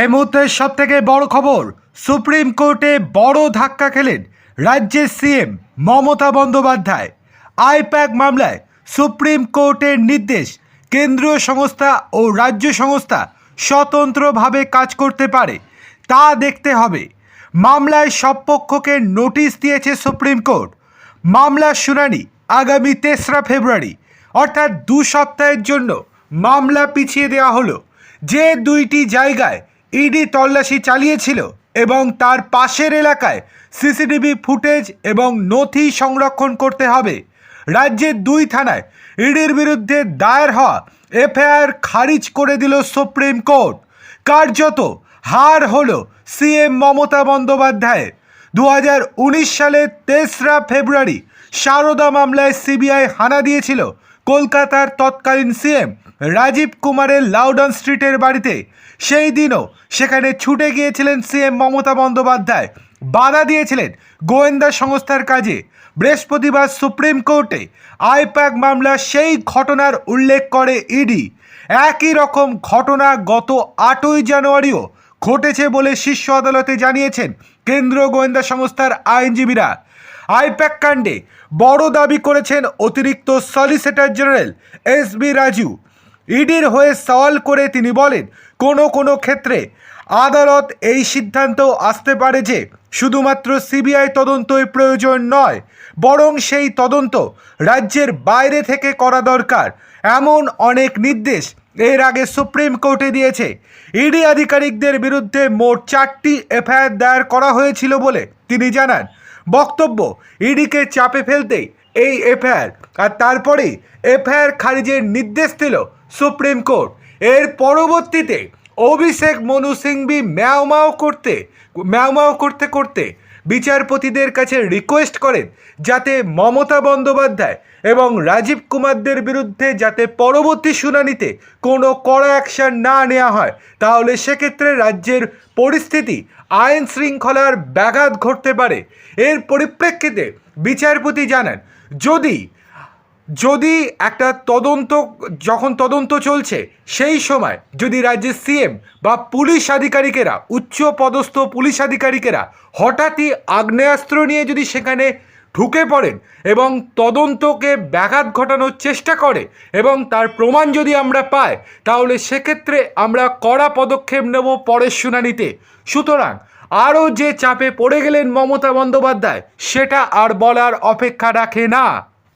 এই মুহূর্তের সব থেকে বড় খবর, সুপ্রিম কোর্টে বড় ধাক্কা খেলেন রাজ্যের সিএম মমতা বন্দ্যোপাধ্যায়। আইপ্যাক মামলায় সুপ্রিম কোর্টের নির্দেশ কেন্দ্রীয় সংস্থা ও রাজ্য সংস্থা স্বতন্ত্রভাবে কাজ করতে পারে, তা দেখতে হবে। মামলায় সব পক্ষকে নোটিশ দিয়েছে সুপ্রিম কোর্ট। মামলার শুনানি আগামী তেসরা ফেব্রুয়ারি, অর্থাৎ দু সপ্তাহের জন্য মামলা পিছিয়ে দেওয়া হলো। যে দুইটি জায়গায় ইডি তল্লাশি চালিয়েছিল এবং তার পাশের এলাকায় সিসিটিভি ফুটেজ এবং নথি সংরক্ষণ করতে হবে। রাজ্যের দুই থানায় ইডির বিরুদ্ধে দায়ের হওয়া এফআইআর খারিজ করে দিল সুপ্রিম কোর্ট। কার্যত হার হলো সিএম মমতা বন্দ্যোপাধ্যায়ের। দু সালের তেসরা ফেব্রুয়ারি সারদা মামলায় সিবিআই হানা দিয়েছিল কলকাতার তৎকালীন সিএম রাজীব কুমারের লাউডন স্ট্রিটের বাড়িতে। সেই দিনও সেখানে ছুটে গিয়েছিলেন সিএম মমতা বন্দ্যোপাধ্যায়। বাধা দিয়েছিলেন গোয়েন্দা সংস্থার কাজে। বৃহস্পতিবার সুপ্রিম কোর্টে আইপ্যাক মামলা সেই ঘটনার উল্লেখ করে ইডি। একই রকম ঘটনা গত আটই জানুয়ারিও ঘটেছে বলে শীর্ষ আদালতে জানিয়েছেন কেন্দ্রীয় গোয়েন্দা সংস্থার আইনজীবীরা। আইপ্যাক কাণ্ডে বড় দাবি করেছেন অতিরিক্ত solicitor general S B Raju. ইডির হয়ে সওয়াল করে তিনি বলেন, কোনো কোনো ক্ষেত্রে আদালত এই সিদ্ধান্ত আসতে পারে যে শুধুমাত্র সিবিআই তদন্তই প্রয়োজন নয়, বরং সেই তদন্ত রাজ্যের বাইরে থেকে করা দরকার। এমন অনেক নির্দেশ এর আগে সুপ্রিম কোর্টে দিয়েছে। ইডি আধিকারিকদের বিরুদ্ধে মোট চারটি এফআইআর দায়ের করা হয়েছিল বলে তিনি জানান। বক্তব্য, ইডিকে চাপে ফেলতেই এই এফআইআর, আর তারপরেই এফআইআর খারিজের নির্দেশ দিল সুপ্রিম কোর্ট। এর পরবর্তীতে অভিষেক মনু সিংভি ম্যাও করতে ম্যাওমাও করতে করতে বিচারপতিদের কাছে রিকোয়েস্ট করেন যাতে মমতা বন্দ্যোপাধ্যায় এবং রাজীব কুমারদের বিরুদ্ধে যাতে পরবর্তী শুনানিতে কোনো কড়া অ্যাকশন না নেওয়া হয়, তাহলে সেক্ষেত্রে রাজ্যের পরিস্থিতি আইন শৃঙ্খলার ব্যাঘাত ঘটতে পারে। এর পরিপ্রেক্ষিতে বিচারপতি জানান, যদি যদি একটা তদন্ত, যখন তদন্ত চলছে, সেই সময় যদি রাজ্যের সিএম বা পুলিশ আধিকারিকেরা, উচ্চ পদস্থ পুলিশ আধিকারিকেরা হঠাৎই আগ্নেয়াস্ত্র নিয়ে যদি সেখানে ঢুকে পড়েন এবং তদন্তকে ব্যাঘাত ঘটানোর চেষ্টা করে এবং তার প্রমাণ যদি আমরা পাই, তাহলে সেক্ষেত্রে আমরা কড়া পদক্ষেপ নেব পরের শুনানিতে। সুতরাং আরও যে চাপে পড়ে গেলেন মমতা বন্দ্যোপাধ্যায়, সেটা আর বলার অপেক্ষা রাখে না।